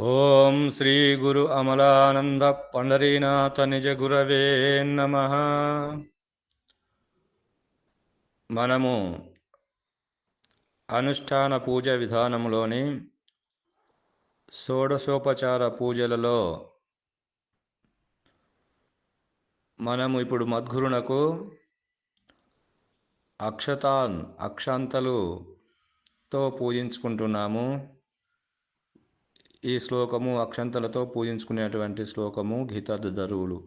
ఓం శ్రీ గురు అమలానంద పండరీనాథ నిజ గురవే నమ. మనము అనుష్ఠాన పూజ విధానంలోని షోడశోపచార పూజలలో మనము ఇప్పుడు మద్గురునకు అక్షతాన్ అక్షాంతలుతో పూజించుకుంటున్నాము. ఈ శ్లోకము అక్షంతలతో పూజించుకునేటువంటి శ్లోకము గీతాధరువులు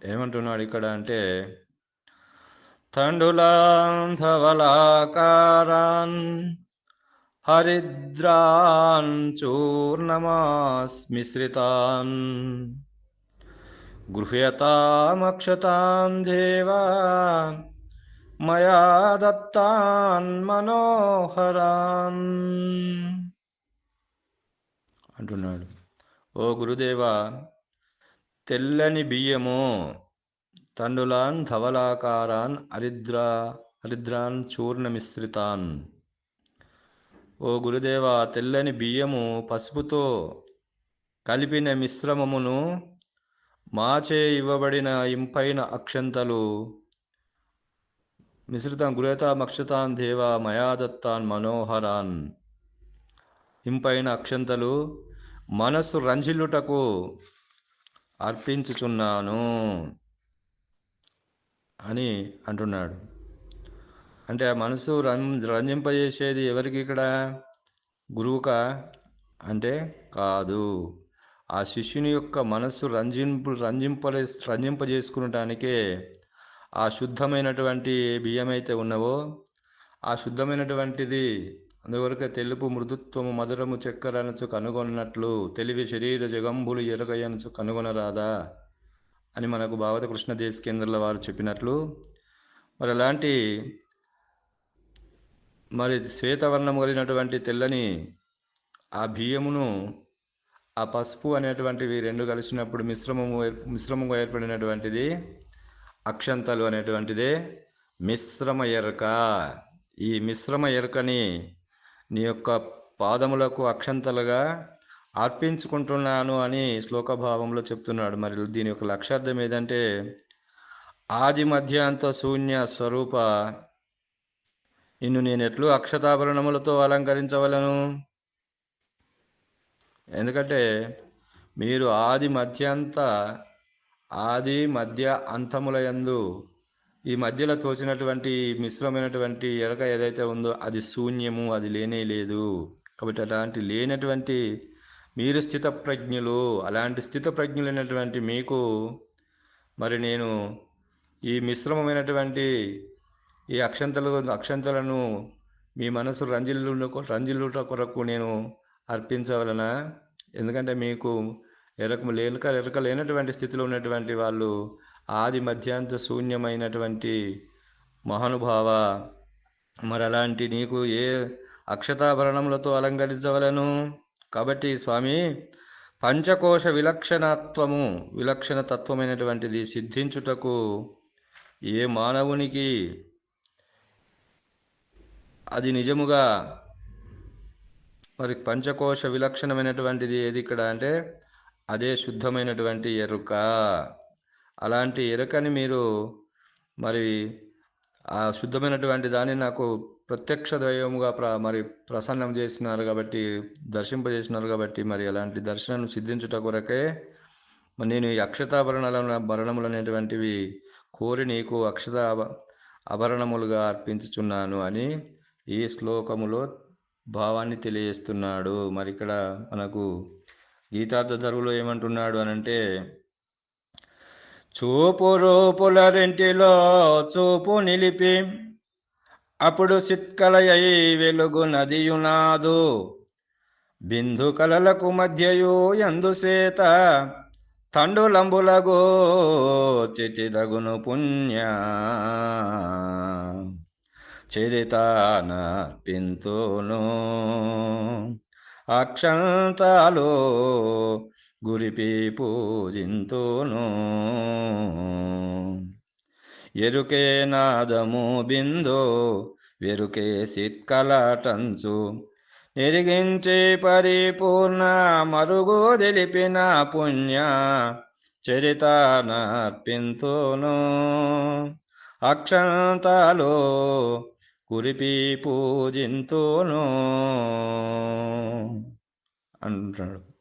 ఏమంటున్నాడు ఇక్కడ అంటే తండులాంధవలాకారాన్ హరిద్రాన్ చూర్ణమాస్మిశ్రితాన్ గృహ్యతామక్షతాన్ దేవా మయా దత్తాన్ మనోహరాన్ అంటున్నాడు. ఓ గురుదేవా తెల్లని బియ్యము తండులాన్ ధవలాకారాన్ హరిద్రా హరిద్రాన్ చూర్ణమిశ్రితాన్. ఓ గురుదేవా తెల్లని బియ్యము పసుపుతో కలిపిన మిశ్రమమును మాచే ఇవ్వబడిన ఇంపైన అక్షంతలు మిశ్రితం గురేతామక్షతాన్ దేవా మయాదత్తాన్ మనోహరాన్. ఇంపైన అక్షంతలు మనసు రంజిల్లుటకు అర్పించుచున్నాను అని అంటున్నాడు. అంటే ఆ మనసు రం రంజింపజేసేది ఎవరికి ఇక్కడ? గురువుక? అంటే కాదు. ఆ శిష్యుని యొక్క మనస్సు రంజింపు రంజింపలే రంజింపజేసుకునటానికే ఆ శుద్ధమైనటువంటి బియ్యమైతే ఉన్నవో ఆ శుద్ధమైనటువంటిది అందువరకు తెలుపు మృదుత్వము మధురము చక్కెర అనచు కనుగొన్నట్లు తెలివి శరీర జగంబులు ఎరగయనచు కనుగొనరాదా? అని మనకు భావత కృష్ణదేశ్ కేంద్రాల వారు చెప్పినట్లు మరి అలాంటి మరి శ్వేతవర్ణం కలిగినటువంటి తెల్లని ఆ బియ్యమును ఆ పసుపు అనేటువంటివి రెండు కలిసినప్పుడు మిశ్రమము మిశ్రమంగా ఏర్పడినటువంటిది అక్షంతలు అనేటువంటిదే మిశ్రమ ఎరక. ఈ మిశ్రమ ఎరకని నీ యొక్క పాదములకు అక్షంతలుగా అర్పించుకుంటున్నాను అని శ్లోకభావంలో చెప్తున్నాడు. మరి దీని యొక్క లక్ష్యార్థం ఏదంటే ఆది మధ్యాంత శూన్య స్వరూప నిన్ను నేను ఎట్లు అక్షతాభరణములతో అలంకరించవలను. ఎందుకంటే మీరు ఆది మధ్యాంత ఆది మధ్య అంతముల యందు ఈ మధ్యలో తోచినటువంటి మిశ్రమైనటువంటి ఎరక ఏదైతే ఉందో అది శూన్యము అది లేనే లేదు. కాబట్టి అలాంటి లేనటువంటి మీరు స్థితప్రజ్ఞులు అలాంటి స్థితప్రజ్ఞులైనటువంటి మీకు మరి నేను ఈ మిశ్రమమైనటువంటి ఈ అక్షంతలు అక్షంతలను మీ మనసు రంజిల్లు రంజిల్లుట కొరకు నేను అర్పించవలన? ఎందుకంటే మీకు ఎరక లేక ఎరక లేనటువంటి స్థితిలో ఉన్నటువంటి వాళ్ళు ఆది మధ్యాంత శూన్యమైనటువంటి మహానుభావ. మరలాంటి నీకు ఏ అక్షతాభరణములతో అలంకరించవలను? కాబట్టి స్వామి పంచకోశ విలక్షణత్వము విలక్షణ తత్వమైనటువంటిది సిద్ధించుటకు ఏ మానవునికి అది నిజముగా మరి పంచకోశ విలక్షణమైనటువంటిది ఏది ఇక్కడ అంటే అదే శుద్ధమైనటువంటి ఎరుక. అలాంటి ఎరుకని మీరు మరి ఆ శుద్ధమైనటువంటి దాన్ని నాకు ప్రత్యక్ష దైవముగా ప్ర మరి ప్రసన్నం చేసినారు కాబట్టి దర్శింపజేసినారు కాబట్టి మరి అలాంటి దర్శనం సిద్ధించుట కొరకే మరి నేను ఈ అక్షతాభరణాల భరణములు అనేటువంటివి కోరి నీకు అక్షత ఆభరణములుగా అర్పించుచున్నాను అని ఈ శ్లోకములో భావాన్ని తెలియజేస్తున్నాడు. మరి ఇక్కడ మనకు గీతార్థ ధరువులో ఏమంటున్నాడు అనంటే చూపు రూపుల రెంటిలో చూపు నిలిపి. అప్పుడు సిత్కలయై వెలుగు నదియునాదు. బిందు కలలకు మధ్యయు ఎందుసేత తండులంబులగో చితిదగును పుణ్య. చరితాన పింతును. అక్షంతాలో గురిపి పూజింతును. ఎరుకే నాదము బిందో వెరుకే సిత్కలటంచు ఎరిగించి పరిపూర్ణ మరుగు తెలిపిన పుణ్య చరిత నర్పింతును అక్షంతలో కురిపి పూజింతును. అంటున్నాడు.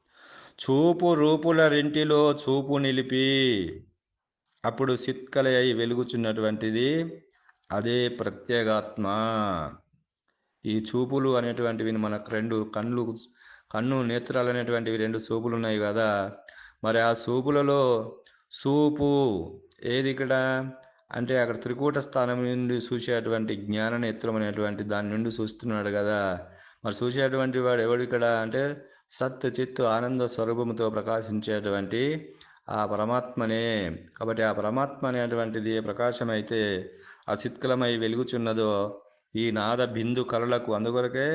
చూపు రూపుల రెంటిలో చూపు నిలిపి అప్పుడు సిత్కలై వెలుగుచున్నటువంటిది అదే ప్రత్యేగాత్మ. ఈ చూపులు అనేటువంటివి మనకు రెండు కళ్ళు కన్ను నేత్రాలు అనేటువంటివి రెండు చూపులు ఉన్నాయి కదా. మరి ఆ చూపులలో చూపు ఏది ఇక్కడ? అంటే అక్కడ త్రికూట స్థానం నుండి చూసేటువంటి జ్ఞాన నేత్రం అనేటువంటి దాని నుండి చూస్తున్నాడు కదా. మరి చూసేటువంటి వాడు ఎవడు ఇక్కడ? అంటే సత్ చిత్తు ఆనంద స్వరూపముతో ప్రకాశించేటువంటి ఆ పరమాత్మనే. కాబట్టి ఆ పరమాత్మ అనేటువంటిది ఏ ప్రకాశమైతే అసిత్కలమై వెలుగుచున్నదో ఈ నాద బిందు కళలకు అందుకొరకే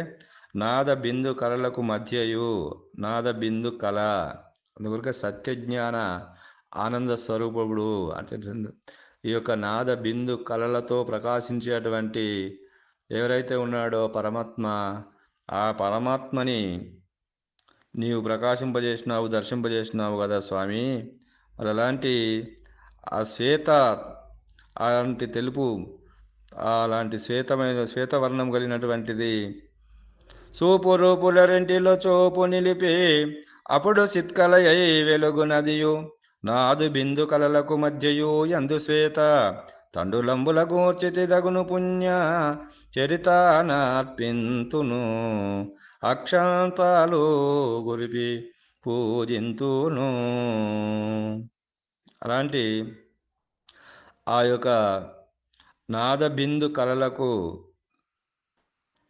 నాద బిందు కళలకు మధ్యయు నాద బిందు కళ. అందుకొరకే సత్యజ్ఞాన ఆనంద స్వరూపుడు అంటే ఈ యొక్క నాద బిందు కళలతో ప్రకాశించేటువంటి ఎవరైతే ఉన్నాడో పరమాత్మ ఆ పరమాత్మని నీవు ప్రకాశింపజేసినావు దర్శింపజేసినావు కదా స్వామి. మరి అలాంటి ఆ శ్వేత అలాంటి తెలుపు అలాంటి శ్వేతమైన శ్వేతవర్ణం కలిగినటువంటిది. చూపు రూపుల రెంటిలో చూపు నిలిపి అప్పుడు సిత్కలయై వెలుగునదియు నాదు బిందు కలలకు మధ్యయు ఎందు శ్వేత. తండులంబుల గూర్చితి దగును పుణ్య చరితనార్పింతును. అక్షాంతాలు గురిపి పూజింతును. అలాంటి ఆ యొక్క నాదబిందు కళలకు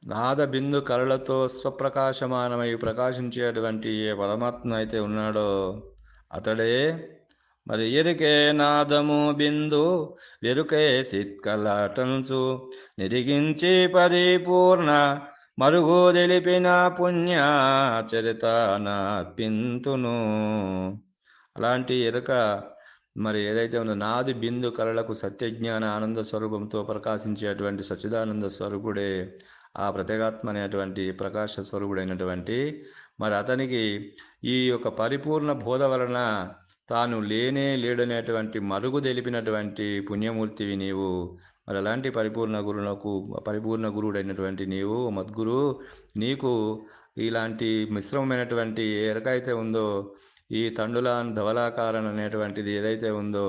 నాదబిందు కళలతో స్వప్రకాశమానమై ప్రకాశించేటువంటి ఏ పరమాత్మ అయితే ఉన్నాడో అతడే. మరి ఎరికే నాదము బిందు వెరుకే సిత్కలాటంచు నిరిగించి పరిపూర్ణ మరుగు తెలిపిన పుణ్యాచరిత నా పింతును. అలాంటి ఎరుక మరి ఏదైతే ఉందో నాది బిందు కళలకు సత్యజ్ఞాన ఆనంద స్వరూపంతో ప్రకాశించేటువంటి సచిదానంద స్వరూపుడే ఆ ప్రత్యేగాత్మ అనేటువంటి ప్రకాశ స్వరూపుడైనటువంటి మరి అతనికి ఈ యొక్క పరిపూర్ణ బోధ వలన తాను లేనే లేడనేటువంటి మరుగు తెలిపినటువంటి పుణ్యమూర్తివి నీవు. మరి అలాంటి పరిపూర్ణ గురువులకు పరిపూర్ణ గురువుడైనటువంటి నీవు మద్గురు నీకు ఇలాంటి మిశ్రమమైనటువంటి ఎరక అయితే ఉందో ఈ తండుల ధవలాకారణ అనేటువంటిది ఏదైతే ఉందో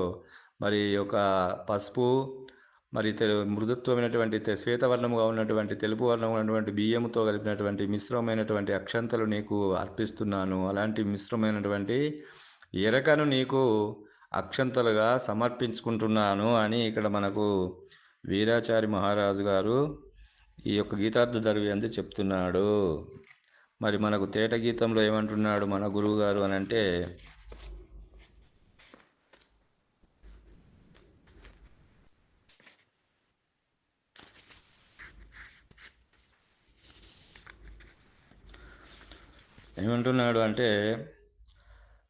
మరి ఒక పసుపు మరి తెలు మృదుత్వమైనటువంటి శ్వేతవర్ణముగా ఉన్నటువంటి తెలుపు వర్ణం ఉన్నటువంటి బియ్యముతో కలిపినటువంటి మిశ్రమైనటువంటి అక్షంతలు నీకు అర్పిస్తున్నాను. అలాంటి మిశ్రమైనటువంటి ఎరకను నీకు అక్షంతలుగా సమర్పించుకుంటున్నాను అని ఇక్కడ మనకు వీరాచారి మహారాజు గారు ఈ యొక్క గీతార్థ దర్వి అందు చెప్తున్నాడు. మరి మనకు తేట గీతంలో ఏమంటున్నాడు మన గురువు గారు అని అంటే ఏమంటున్నాడు అంటే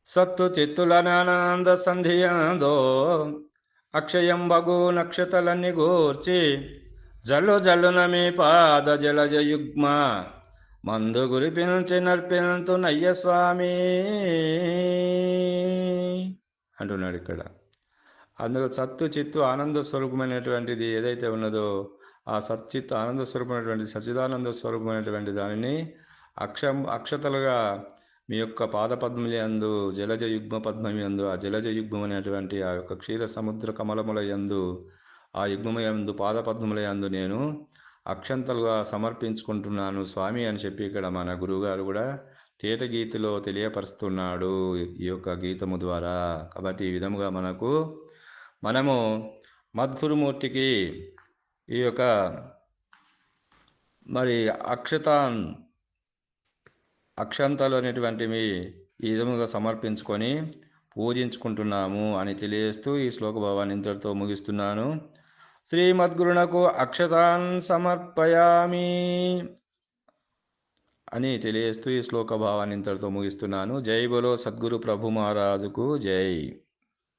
సత్తు చిత్తుల చిత్తులనానంద సంధియందో అక్షయం బగు నక్షతలన్నీ గూర్చి జల్లు జల్లున మీ పాద జలజ యుగ్మ మందు గురిపించి నర్పింతు నయ్య స్వామి అంటున్నాడు ఇక్కడ. అందులో సత్తు చిత్తు ఆనంద స్వరూపమైనటువంటిది ఏదైతే ఉన్నదో ఆ సచ్చిత్ ఆనంద స్వరూపమైనటువంటి సచిదానంద స్వరూపమైనటువంటి దానిని అక్షం అక్షతలుగా మీ యొక్క పాదపద్మలందు జలజ యుగ్మ పద్మమి ఆ జలజ యుగ్మం అనేటువంటి ఆ యొక్క క్షీర సముద్ర కమలముల యందు ఆ యుగ్మయందు పాదపద్మల యందు నేను అక్షంతలుగా సమర్పించుకుంటున్నాను స్వామి అని చెప్పి ఇక్కడ మన గురువుగారు కూడా తేట గీతిలో తెలియపరుస్తున్నాడు ఈ యొక్క గీతము ద్వారా. కాబట్టి ఈ విధముగా మనకు మనము మద్గురుమూర్తికి ఈ యొక్క మరి అక్షతాన్ అక్షంతలు అనేటువంటివి ఈ విధముగా సమర్పించుకొని పూజించుకుంటున్నాము అని తెలియజేస్తూ ఈ శ్లోక భావాన్ని ఇంతటితో ముగిస్తున్నాను. శ్రీమద్గురునకు అక్షతాన్ సమర్పయామి అని తెలియజేస్తూ ఈ శ్లోక భావాన్ని ఇంతటితో ముగిస్తున్నాను. జై బలో సద్గురు ప్రభు మహారాజుకు జై.